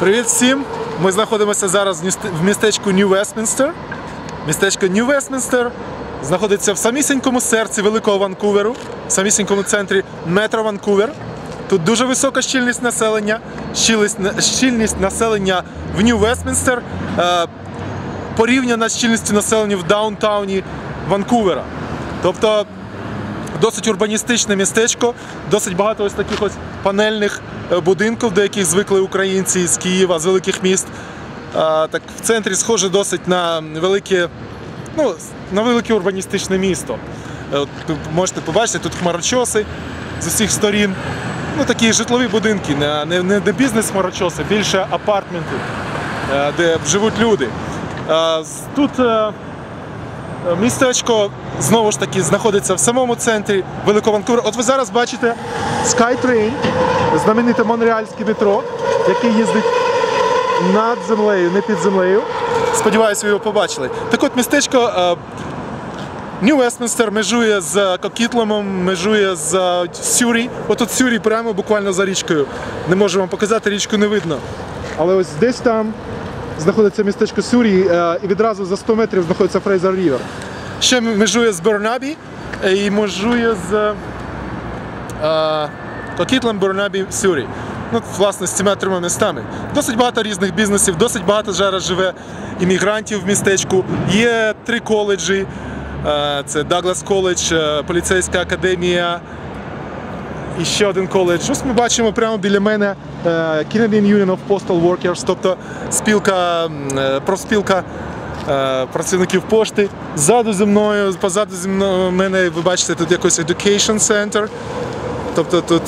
Привіт всім! Ми знаходимося зараз в містечку Нью Вестмінстер. Містечко Нью Вестмінстер знаходиться в самісінькому серці великого Ванкуверу, в самісінькому центрі метро Ванкувер. Тут дуже висока щільність населення. Щільність, щільність населення в Нью Вестмінстер е, порівняна з щільністю населення в даунтауні Ванкувера. Тобто досить урбаністичне містечко, досить багато ось таких ось панельних е, будинків, до яких звикли українці з Києва, з великих міст. Так в центрі схоже досить на велике, ну, на велике урбаністичне місто. Е, От, можете побачити, тут хмарочоси з усіх сторін. Ну, такі житлові будинки, не, не, не бізнес-хмарочоси, більше апартменти, е, де живуть люди. Тут Містечко знову ж таки знаходиться в самому центрі Великого Ванкувера. От ви зараз бачите SkyTrain, знамените монреальське метро, яке їздить над землею, не під землею. Сподіваюся, ви його побачили. Так от містечко е, Нью Вестмінстер межує з Кокітломом, межує з Сюрі. Отут Сюрі прямо буквально за річкою. Не можу вам показати, річку не видно. Але ось десь там знаходиться містечко Сюрі, е, і відразу за 100 метрів знаходиться Фрейзер Рівер. Ще межує з Бернабі е, і межує з е, Кокітлем, Бернабі, Сюрі. Ну, власне, з цими трьома містами. Досить багато різних бізнесів, досить багато зараз живе іммігрантів в містечку. Є три коледжі. Е, Це Даглас коледж, е, поліцейська академія, і ще один коледж. Ось ми бачимо прямо біля мене е, Canadian Union of Postal Workers, тобто спілка, е, профспілка е, працівників пошти. Ззаду зі мною, позаду зі мною мене ви бачите тут якийсь Education Center, тобто тут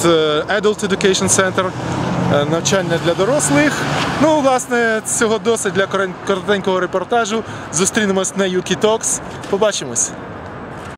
Adult Education Center, навчання для дорослих. Ну, власне, цього досить для коротенького репортажу. Зустрінемось на UK Talks. Побачимось.